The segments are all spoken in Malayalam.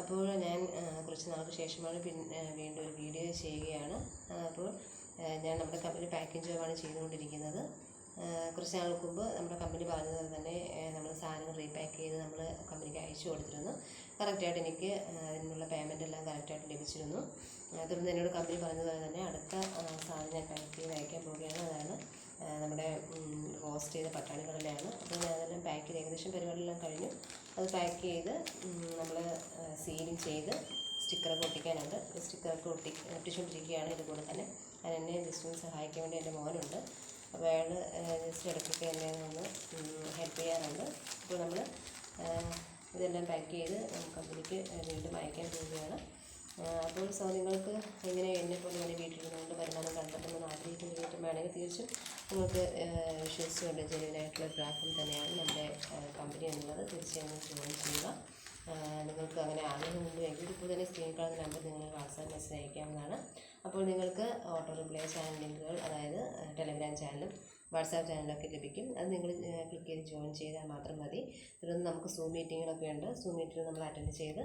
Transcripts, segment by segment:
അപ്പോൾ ഞാൻ കുറച്ച് നാൾക്ക് ശേഷമാണ് പിന്നെ വീണ്ടും ഒരു വീഡിയോ ചെയ്യുകയാണ്. അപ്പോൾ ഞാൻ നമ്മുടെ കമ്പനി പാക്കിംഗ് ജോബാണ് ചെയ്തുകൊണ്ടിരിക്കുന്നത്. കുറച്ച് നാൾക്ക് മുമ്പ് നമ്മുടെ കമ്പനി പറഞ്ഞതുപോലെ തന്നെ നമ്മൾ സാധനങ്ങൾ റീപാക്ക് ചെയ്ത് നമ്മൾ കമ്പനിക്ക് അയച്ചു കൊടുത്തിരുന്നു. കറക്റ്റായിട്ട് എനിക്ക് അതിനുള്ള പേയ്മെന്റ് എല്ലാം കറക്റ്റായിട്ട് ലഭിച്ചിരുന്നു. തുടർന്ന് എന്നോട് കമ്പനി പറഞ്ഞതുപോലെ തന്നെ അടുത്ത സാധനം ഞാൻ പാക്ക് ചെയ്ത് അയക്കാൻ പോവുകയാണ്. അതാണ് നമ്മുടെ റോസ്റ്റ് ചെയ്ത പട്ടാണികളിലാണ് അപ്പോൾ ഞാൻ അതെല്ലാം പാക്ക് ചെയ്ത് ഏകദേശം പരിപാടിയെല്ലാം കഴിഞ്ഞു. അത് പാക്ക് ചെയ്ത് നമ്മൾ സീലിംഗ് ചെയ്ത് സ്റ്റിക്കറൊക്കെ ഒട്ടിക്കാനുണ്ട്. സ്റ്റിക്കറൊക്കെ ഒട്ടി ഒട്ടിച്ചുകൊണ്ടിരിക്കുകയാണ് ഇതിന്റെ കൂടെ തന്നെ. അതിനെന്നെ ജസ്റ്റ് സഹായിക്കാൻ വേണ്ടി എന്റെ മോനുണ്ട്. അപ്പോൾ അയാൾ ജസ്റ്റ് ഇടയ്ക്കൊക്കെ എന്നെ ഒന്ന് ഹെൽപ്പ് ചെയ്യാറുണ്ട്. അപ്പോൾ നമ്മൾ ഇതെല്ലാം പാക്ക് ചെയ്ത് കമ്പനിക്ക് വീണ്ടും അയക്കാൻ പോവുകയാണ്. അപ്പോൾ സോ നിങ്ങൾക്ക് ഇങ്ങനെ എന്നെ പോലെ തന്നെ വീട്ടിലിരുന്നുകൊണ്ട് വരുമാനം കണ്ടെത്തണമെന്ന് ആഗ്രഹിക്കുന്ന വീട്ടിൽ വേണമെങ്കിൽ തീർച്ചും നിങ്ങൾക്ക് കൊണ്ട് ജെനുവിനായിട്ടുള്ള പ്ലാറ്റ്ഫോം തന്നെയാണ് നമ്മുടെ കമ്പനി എന്നുള്ളത്. തീർച്ചയായും ജോയിൻ ചെയ്യുക. നിങ്ങൾക്ക് അങ്ങനെ ആഗ്രഹമുണ്ട് എങ്കിൽ ഇപ്പോൾ തന്നെ സ്ക്രീൻ കാണുന്ന നമ്പർ നിങ്ങൾ വാട്സാപ്പ് മെസ്സേജ് അയക്കാവുന്നതാണ്. അപ്പോൾ നിങ്ങൾക്ക് ഓട്ടോ റിപ്ലൈ ചാനൽ ലിങ്കുകൾ അതായത് ടെലിഗ്രാം ചാനലും വാട്സാപ്പ് ചാനലൊക്കെ ലഭിക്കും. അത് നിങ്ങൾ ക്ലിക്ക് ചെയ്ത് ജോയിൻ ചെയ്താൽ മാത്രം മതി. തുടർന്ന് നമുക്ക് സൂം മീറ്റിങ്ങുകളൊക്കെ ഉണ്ട്. സൂം മീറ്റിംഗ് നമ്മൾ അറ്റൻഡ് ചെയ്ത്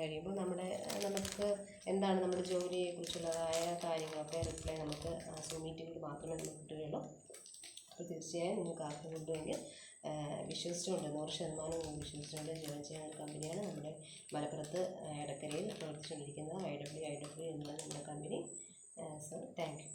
കഴിയുമ്പോൾ നമ്മുടെ നമുക്ക് എന്താണ് നമ്മുടെ ജോലിയെക്കുറിച്ചുള്ളതായ കാര്യങ്ങളൊക്കെ റിപ്ലൈ നമുക്ക് സൂം മീറ്റിങ്ങിൽ മാത്രമേ നമുക്ക് കിട്ടുകയുള്ളൂ അപ്പോൾ തീർച്ചയായും നിങ്ങൾക്ക് ആർക്കും കൊണ്ടുവെങ്കിൽ വിശ്വസിച്ചുകൊണ്ട് നൂറ് ശതമാനം വിശ്വസിച്ചുകൊണ്ട് ജോയിൻ ചെയ്യുന്ന ഒരു കമ്പനിയാണ് നമ്മുടെ മലപ്പുറത്ത് എടക്കരയിൽ പ്രവർത്തിച്ചുകൊണ്ടിരിക്കുന്നത് ഐ ഡബ്ല്യു ഐ ഡബ്ല്യു എന്നുള്ള നമ്മുടെ കമ്പനി. So thank you.